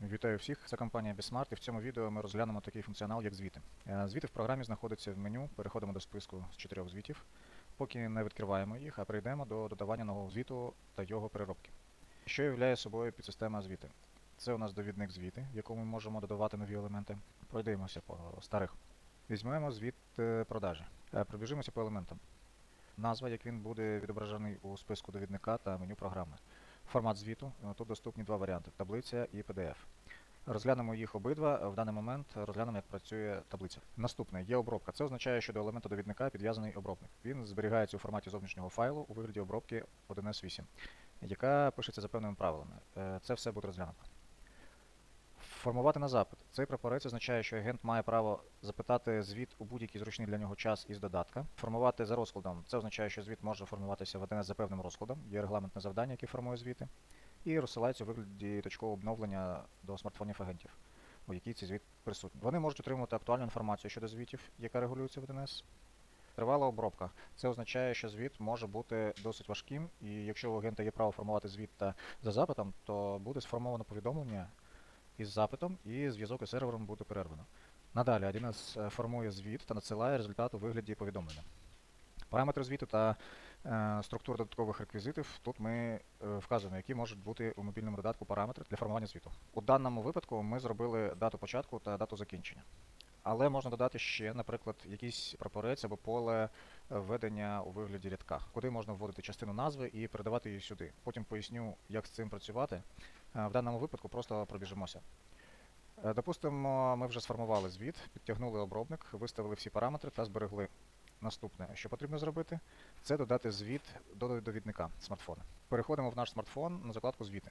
Вітаю всіх, це компанія Bismart і в цьому відео ми розглянемо такий функціонал, як звіти. Е, Звіти в програмі знаходяться в меню, переходимо до списку з чотирьох звітів, поки не відкриваємо їх, а перейдемо до додавання нового звіту та його переробки. Що являє собою підсистема звіти? Це у нас довідник звіти, в якому ми можемо додавати нові елементи. Пройдемося по старих. Візьмемо звіт е, продажі. Е, Пробіжимося по елементам. Назва, як він буде відображений у списку довідника та меню програми. Формат звіту. Тут доступні два варіанти: таблиця і PDF. Розглянемо їх обидва. В даний момент розглянемо, як працює таблиця. Наступне є обробка. Це означає, що до елемента довідника підв'язаний обробник. Він зберігається у форматі зовнішнього файлу у вигляді обробки 1С8, яка пишеться за певними правилами. Е, Це все буде розглянуто. Формувати на запит. Цей прапорець означає, що агент має право запитати звіт у будь-який зручний для нього час із додатка. Формувати за розкладом. Це означає, що звіт може формуватися в 1С за певним розкладом. Є регламентне завдання, яке формує звіти. І розсилається у вигляді точкового обновлення до смартфонів агентів, у якій цей звіт присутній. Вони можуть отримувати актуальну інформацію щодо звітів, яка регулюється в 1С. Тривала обробка. Це означає, що звіт може бути досить важким, і якщо у агента є право формувати звіт та за запитом, то буде сформовано повідомлення із запитом, і зв'язок із сервером буде перервано. Надалі 1С е, формує звіт та надсилає результат у вигляді повідомлення. Параметри звіту та е, структура додаткових реквізитів. Тут ми е, вказуємо, які можуть бути у мобільному додатку параметри для формування звіту. У даному випадку ми зробили дату початку та дату закінчення. Але можна додати ще, наприклад, якийсь прапорець або поле е, введення у вигляді рядка, куди можна вводити частину назви і передавати її сюди. Потім поясню, як з цим працювати. Е, В даному випадку просто пробіжимося. Е, Допустимо, ми вже сформували звіт, підтягнули обробник, виставили всі параметри та зберегли. Наступне, що потрібно зробити, це додати звіт до довідника смартфона. Переходимо в наш смартфон на закладку звіти.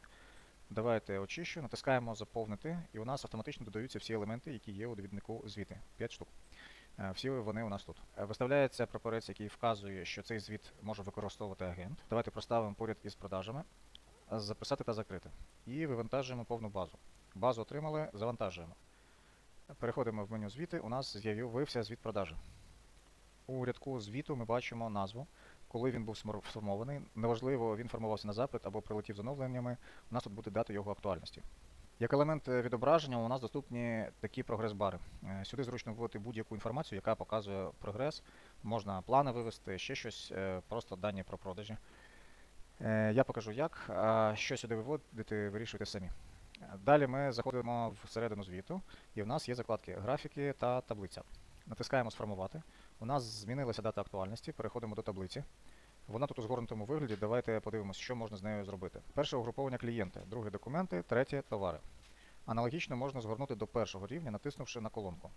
Давайте очищу, натискаємо заповнити, і у нас автоматично додаються всі елементи, які є у довіднику звіти. 5 штук. Е, Всі вони у нас тут. Е, Виставляється прапорець, який вказує, що цей звіт може використовувати агент. Давайте проставимо поряд із продажами, е, записати та закрити. І вивантажуємо повну базу. Базу отримали, завантажуємо. Переходимо в меню звіти. У нас з'явився звіт продажі. У рядку звіту ми бачимо назву, коли він був сформований. Неважливо, він формувався на запит або прилетів з оновленнями. У нас тут буде дата його актуальності. Як елемент е, відображення у нас доступні такі прогрес-бари. Е, Сюди зручно вводити будь-яку інформацію, яка показує прогрес. Можна плани вивести, ще щось, е, просто дані про продажі. Я покажу як, а що сюди виводити, вирішуйте самі. Далі ми заходимо всередину звіту, і в нас є закладки графіки та таблиця. Натискаємо Сформувати. У нас змінилася дата актуальності, переходимо до таблиці. Вона тут у згорнутому вигляді. Давайте подивимося, що можна з нею зробити. Перше угруповання клієнти, друге документи, третє товари. Аналогічно можна згорнути до першого рівня, натиснувши на колонку.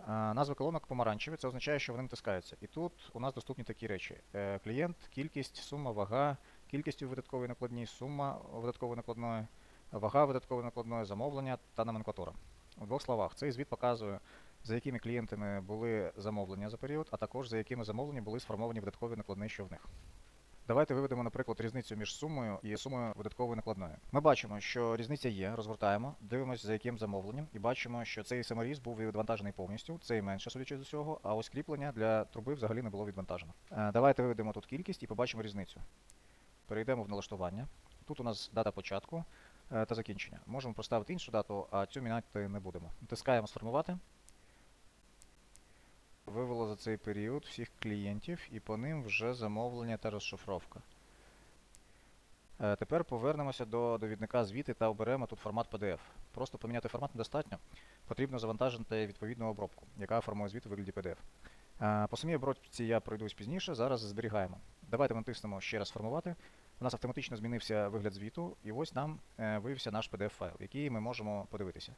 Е, Назви колонок помаранчеві, це означає, що вони натискаються. І тут у нас доступні такі речі: Е, клієнт, кількість, сума, вага, кількість у видатковій накладній, сума видаткової накладної, вага видаткової накладної, замовлення та номенклатура. У двох словах, цей звіт показує, за якими клієнтами були замовлення за період, а також за якими замовлення були сформовані видаткові накладні, що в них. Давайте виведемо, наприклад, різницю між сумою і сумою видаткової накладної. Ми бачимо, що різниця є, розгортаємо, дивимося за яким замовленням, і бачимо, що цей саморіз був відвантажений повністю, цей менше, судячи з усього, а ось кріплення для труби взагалі не було відвантажено. Е, Давайте виведемо тут кількість і побачимо різницю. Перейдемо в налаштування. Тут у нас дата початку та закінчення. Можемо поставити іншу дату, а цю міняти не будемо. Натискаємо сформувати. Вивело за цей період всіх клієнтів і по ним вже замовлення та розшифровка. Е, Тепер повернемося до довідника звіти та оберемо тут формат PDF. Просто поміняти формат недостатньо. Потрібно завантажити відповідну обробку, яка формує звіт у вигляді PDF. Е, По самій обробці я пройдусь пізніше, зараз зберігаємо. Давайте натиснемо ще раз формувати. У нас автоматично змінився вигляд звіту, і ось нам е, виявився наш PDF-файл, який ми можемо подивитися.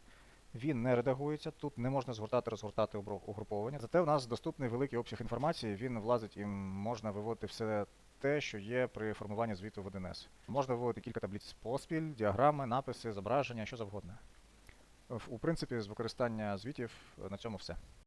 Він не редагується, тут не можна згортати, розгортати угруповування. Зате у нас доступний великий обсяг інформації, він влазить і можна виводити все те, що є при формуванні звіту в 1С. Можна виводити кілька таблиць поспіль, діаграми, написи, зображення, що завгодно. У принципі, з використання звітів на цьому все.